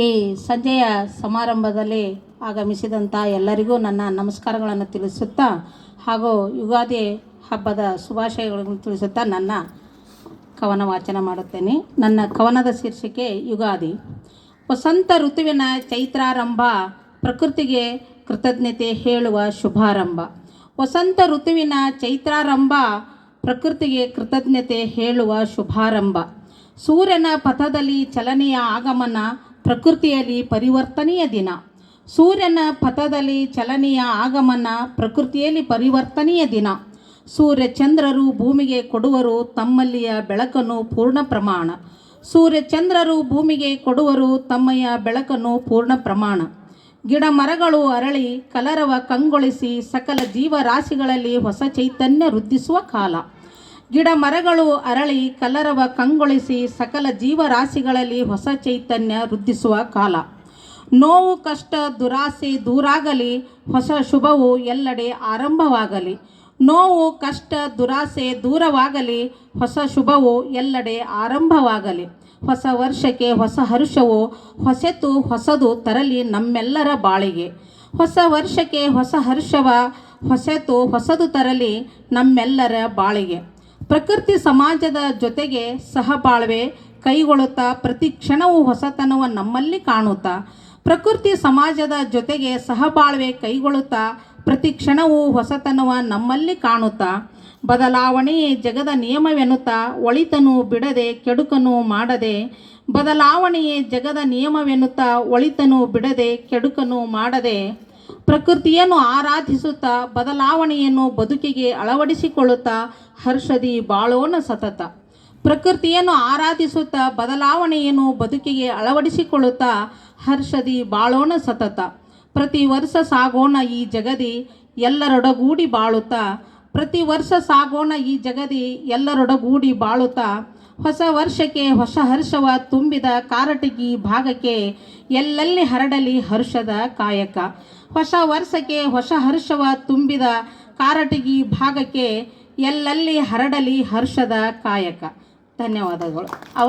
ಈ ಸಂಜೆಯ ಸಮಾರಂಭದಲ್ಲಿ ಆಗಮಿಸಿದಂಥ ಎಲ್ಲರಿಗೂ ನನ್ನ ನಮಸ್ಕಾರಗಳನ್ನು ತಿಳಿಸುತ್ತಾ ಹಾಗೂ ಯುಗಾದಿ ಹಬ್ಬದ ಶುಭಾಶಯಗಳನ್ನು ತಿಳಿಸುತ್ತಾ ನನ್ನ ಕವನ ವಾಚನ ಮಾಡುತ್ತೇನೆ. ನನ್ನ ಕವನದ ಶೀರ್ಷಿಕೆ ಯುಗಾದಿ. ವಸಂತ ಋತುವಿನ ಚೈತ್ರಾರಂಭ ಪ್ರಕೃತಿಗೆ ಕೃತಜ್ಞತೆ ಹೇಳುವ ಶುಭಾರಂಭ. ವಸಂತ ಋತುವಿನ ಚೈತ್ರಾರಂಭ ಪ್ರಕೃತಿಗೆ ಕೃತಜ್ಞತೆ ಹೇಳುವ ಶುಭಾರಂಭ. ಸೂರ್ಯನ ಪಥದಲ್ಲಿ ಚಲನೆಯ ಆಗಮನ ಪ್ರಕೃತಿಯಲ್ಲಿ ಪರಿವರ್ತನೆಯ ದಿನ. ಸೂರ್ಯನ ಪಥದಲ್ಲಿ ಚಲನೆಯ ಆಗಮನ ಪ್ರಕೃತಿಯಲ್ಲಿ ಪರಿವರ್ತನೆಯ ದಿನ. ಸೂರ್ಯ ಚಂದ್ರರು ಭೂಮಿಗೆ ಕೊಡುವರು ತಮ್ಮಲ್ಲಿಯ ಬೆಳಕನ್ನು ಪೂರ್ಣ ಪ್ರಮಾಣ. ಸೂರ್ಯ ಚಂದ್ರರು ಭೂಮಿಗೆ ಕೊಡುವರು ತಮ್ಮಯ್ಯ ಬೆಳಕನ್ನು ಪೂರ್ಣ ಪ್ರಮಾಣ. ಗಿಡ ಮರಗಳು ಅರಳಿ ಕಲರವ ಕಂಗೊಳಿಸಿ ಸಕಲ ಜೀವರಾಶಿಗಳಲ್ಲಿ ಹೊಸ ಚೈತನ್ಯ ವೃದ್ಧಿಸುವ ಕಾಲ. ಗಿಡ ಮರಗಳು ಅರಳಿ ಕಲರವ ಕಂಗೊಳಿಸಿ ಸಕಲ ಜೀವರಾಶಿಗಳಲ್ಲಿ ಹೊಸ ಚೈತನ್ಯ ವೃದ್ಧಿಸುವ ಕಾಲ. ನೋವು, ಕಷ್ಟ, ದುರಾಸೆ ದೂರಾಗಲಿ, ಹೊಸ ಶುಭವು ಎಲ್ಲೆಡೆ ಆರಂಭವಾಗಲಿ. ನೋವು, ಕಷ್ಟ, ದುರಾಸೆ ದೂರವಾಗಲಿ, ಹೊಸ ಶುಭವು ಎಲ್ಲೆಡೆ ಆರಂಭವಾಗಲಿ. ಹೊಸ ವರ್ಷಕ್ಕೆ ಹೊಸ ಹರ್ಷವು, ಹೊಸತು ಹೊಸದು ತರಲಿ ನಮ್ಮೆಲ್ಲರ ಬಾಳಿಗೆ. ಹೊಸ ವರ್ಷಕ್ಕೆ ಹೊಸ ಹರ್ಷವ, ಹೊಸತು ಹೊಸದು ತರಲಿ ನಮ್ಮೆಲ್ಲರ ಬಾಳಿಗೆ. ಪ್ರಕೃತಿ ಸಮಾಜದ ಜೊತೆಗೆ ಸಹಬಾಳ್ವೆ ಕೈಗೊಳ್ಳುತ್ತಾ ಪ್ರತಿ ಕ್ಷಣವೂ ಹೊಸತನವ ನಮ್ಮಲ್ಲಿ ಕಾಣುತ್ತಾ, ಪ್ರಕೃತಿ ಸಮಾಜದ ಜೊತೆಗೆ ಸಹಬಾಳ್ವೆ ಕೈಗೊಳ್ಳುತ್ತಾ ಪ್ರತಿ ಕ್ಷಣವೂ ಹೊಸತನವ ನಮ್ಮಲ್ಲಿ ಕಾಣುತ್ತಾ ಬದಲಾವಣೆಯೇ ಜಗದ ನಿಯಮವೆನ್ನುತ್ತಾ ಒಳಿತನು ಬಿಡದೆ ಕೆಡುಕನು ಮಾಡದೆ, ಬದಲಾವಣೆಯೇ ಜಗದ ನಿಯಮವೆನ್ನುತ್ತಾ ಒಳಿತನು ಬಿಡದೆ ಕೆಡುಕನು ಮಾಡದೆ. ಪ್ರಕೃತಿಯನ್ನು ಆರಾಧಿಸುತ್ತಾ, ಬದಲಾವಣೆಯನ್ನು ಬದುಕಿಗೆ ಅಳವಡಿಸಿಕೊಳ್ಳುತ್ತಾ, ಹರ್ಷದಿ ಬಾಳೋಣ ಸತತ. ಪ್ರಕೃತಿಯನ್ನು ಆರಾಧಿಸುತ್ತಾ, ಬದಲಾವಣೆಯನ್ನು ಬದುಕಿಗೆ ಅಳವಡಿಸಿಕೊಳ್ಳುತ್ತಾ, ಹರ್ಷದಿ ಬಾಳೋಣ ಸತತ. ಪ್ರತಿ ವರ್ಷ ಸಾಗೋಣ ಈ ಜಗದಿ, ಎಲ್ಲರೊಡಗೂಡಿ ಬಾಳುತ್ತಾ. ಪ್ರತಿ ವರ್ಷ ಸಾಗೋಣ ಈ ಜಗದಿ, ಎಲ್ಲರೊಡಗೂಡಿ ಬಾಳುತ್ತಾ. ಹೊಸ ವರ್ಷಕ್ಕೆ ಹೊಸ ಹರ್ಷವ ತುಂಬಿದ ಕಾರಟಗಿ ಭಾಗಕ್ಕೆ ಎಲ್ಲೆಲ್ಲಿ ಹರಡಲಿ ಹರ್ಷದ ಕಾಯಕ? ಹೊಸ ವರ್ಷಕ್ಕೆ ಹೊಸ ಹರ್ಷವ ತುಂಬಿದ ಕಾರಟಗಿ ಭಾಗಕ್ಕೆ ಎಲ್ಲೆಲ್ಲಿ ಹರಡಲಿ ಹರ್ಷದ ಕಾಯಕ? ಧನ್ಯವಾದಗಳು. ಅವ